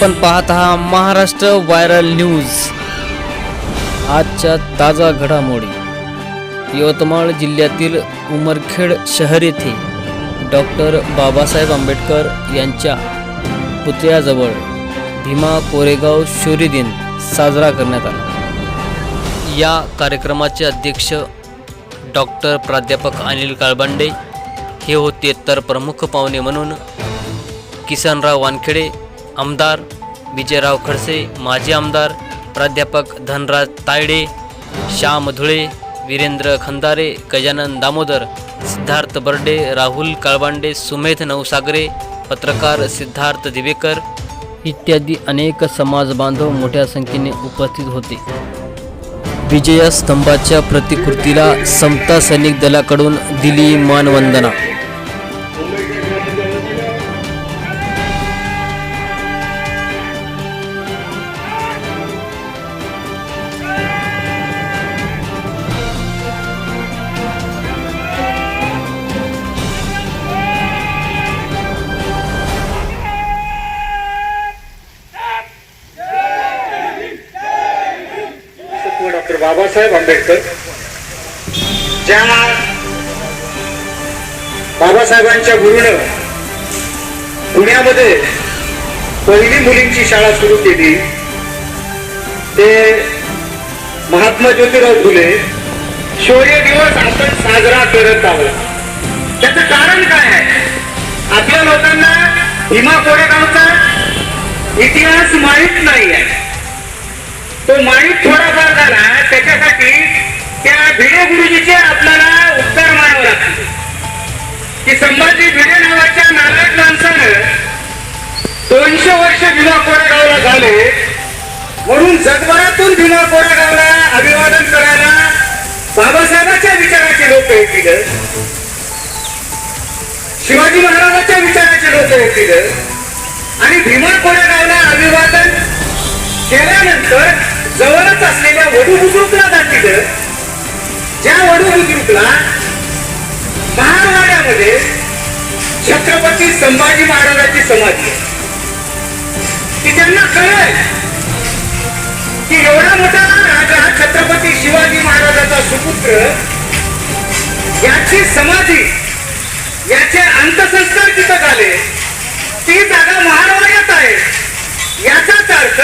आपण पाहत आहात महाराष्ट्र व्हायरल न्यूज. आजच्या ताजा घडामोडी. यवतमाळ जिल्ह्यातील उमरखेड शहर येथे डॉक्टर बाबासाहेब आंबेडकर यांच्या पुतळ्याजवळ भीमा कोरेगाव शौर्य दिन साजरा करण्यात आला. या कार्यक्रमाचे अध्यक्ष डॉक्टर प्राध्यापक अनिल काळबांडे हे होते तर प्रमुख पाहुणे म्हणून किसनराव वानखेडे आमदार विजयराव खडसे माजी आमदार प्राध्यापक धनराज तायडे श्याम धुळे वीरेंद्र खंदारे गजानन दामोदर सिद्धार्थ बर्डे राहुल काळबांडे सुमेध नवसागरे पत्रकार सिद्धार्थ दिवेकर इत्यादी अनेक समाज बांधव मोठ्या संख्येने उपस्थित होते. विजया स्तंभाच्या प्रतिकृतीला समता सैनिक दलाकडून दिली मानवंदना. बाबासाहेब आंबेडकर. ज्या बाबासाहेबांच्या गुरुनं पुण्यामध्ये पहिली मुलींची शाळा सुरू केली. ते महात्मा ज्योतिराव फुले शौर्य दिवस आपण साजरा करत आहोत. त्याचं कारण काय आहे? आपल्या लोकांना भीमा कोरेगावचा इतिहास माहीत नाही आहे तो माहीत थोडाफार झाला त्याच्यासाठी त्या भिडे गुरुजीचे आपल्याला उत्तर मानावं लागतील. की संभाजी भिडे नावाच्या नालायक माणसानं दोनशे वर्ष भीमा कोरेगावला झाले. म्हणून जगभरातून भीमा कोरेगावला अभिवादन करायला बाबासाहेबांच्या विचाराचे लोक येतील. शिवाजी महाराजांच्या विचाराचे लोक येतील. आणि भीमा कोरेगावला ज्या वडवल जिंकला महारवाड्यामध्ये छत्रपती संभाजी महाराजांची समाधी की त्यांना कळेल की एवढा मोठा राजा छत्रपती शिवाजी महाराजाचा सुपुत्र याची समाधी याचे अंत्यसंस्कार तिथं झाले. ती जागा महाराष्ट्रात आहे. याचाच अर्थ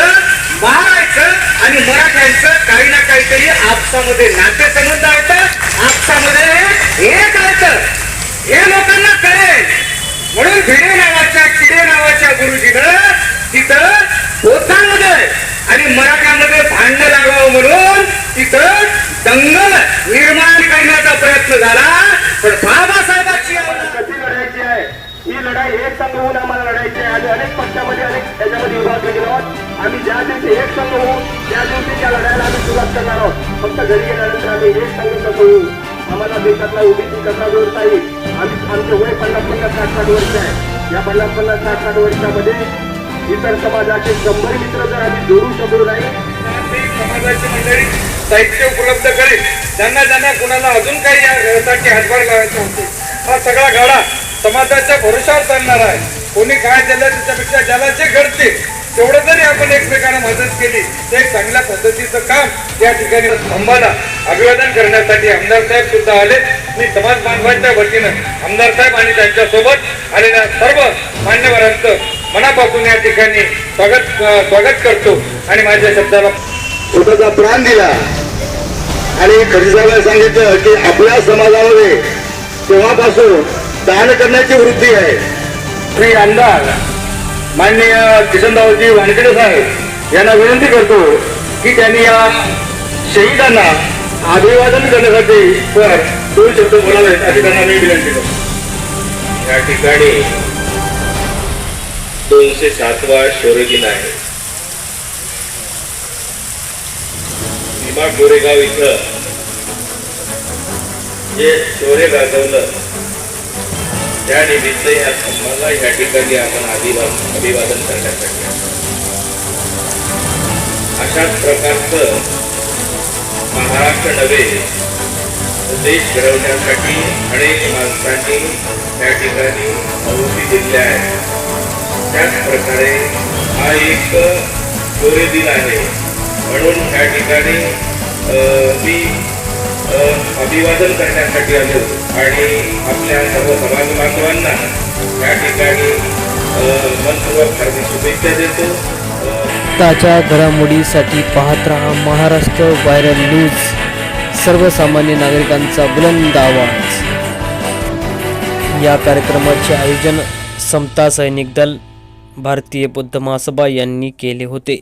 महाराष्ट्र आणि मराठ्यांचं काही ना काहीतरी आपसामध्ये नातेसंबंध आहेत आपसामध्ये एक आहेत हे लोकांना कळेल. म्हणून भिडे नावाच्या किडे नावाच्या करणार आहोत. फक्त घरी गेल्यानंतर आम्ही हेच संघ कसं आम्हाला देशातला ओबीसी कसा जोडता येईल. आम्ही आमचे वय पन्नास पन्नास साठ साठ वर्ष आहे. या पन्नास पन्नास साठ साठ वर्षामध्ये इतर समाजाचे शंभर मित्र जर आम्ही जोडू शकलो नाही समाजाची मंडळी साहित्य उपलब्ध करेल ज्यांना ज्यांना कुणाला अजून काही या व्यवसायाची हातभार लावायचे होते हा सगळा गाडा समाजाच्या भरोशावर चालणार आहे. कोणी काय दिलं त्याच्यापेक्षा ज्याला जे घडते तेवढं जरी आपण एकमेकांना मदत केली तर एक चांगल्या पद्धतीचं काम या ठिकाणी स्तंभाला अभिवादन करण्यासाठी आमदार साहेब सुद्धा आले. मी समाज बांधवांच्या वतीनं आमदार साहेब आणि त्यांच्यासोबत आलेल्या सर्व मान्यवरांचं मनापासून या ठिकाणी स्वागत स्वागत करतो आणि माझ्या शब्दाला स्वतःचा प्राण दिला. आणि खजिसाला सांगितलं की आपल्या समाजामध्ये तेव्हापासून दान करण्याची वृत्ती आहे. श्री आमदार माननीय किशनरावजी वानखेडे साहेब यांना विनंती करतो की त्यांनी या शहीदांना अभिवादन करण्यासाठी वर दोन शब्द बोलावेत अशी त्यांना मी विनंती करतो. या ठिकाणी दोनशे सातवा शौर्य दिन आहे भीमा कोरेगाव इथं जे शौर्य गाजवलं त्या निमित्त या स्तंभाला या ठिकाणी आपण अभिवादन अभिवादन करण्यासाठी अशाच प्रकारचं महाराष्ट्र नव्हे देश घडवण्यासाठी अनेक माणसांनी त्या ठिकाणी आहुती दिल्या आहेत. त्याच प्रकारे हा एक गोरे दिन आहे. म्हणून त्या ठिकाणी मी अभिवादन करण्यासाठी आलो आणि आपल्या सर्व समाज बांधवांना या ठिकाणी मनपूर्वक हार्दिक शुभेच्छा देतो. ताज्या घडामोडीसाठी पाहत रहा महाराष्ट्र व्हायरल न्यूज. सर्वसामान्य नागरिकांचा बुलंद आवाज. या कार्यक्रमाचे आयोजन समता सैनिक दल भारतीय बुद्ध महासभा यांनी केले होते.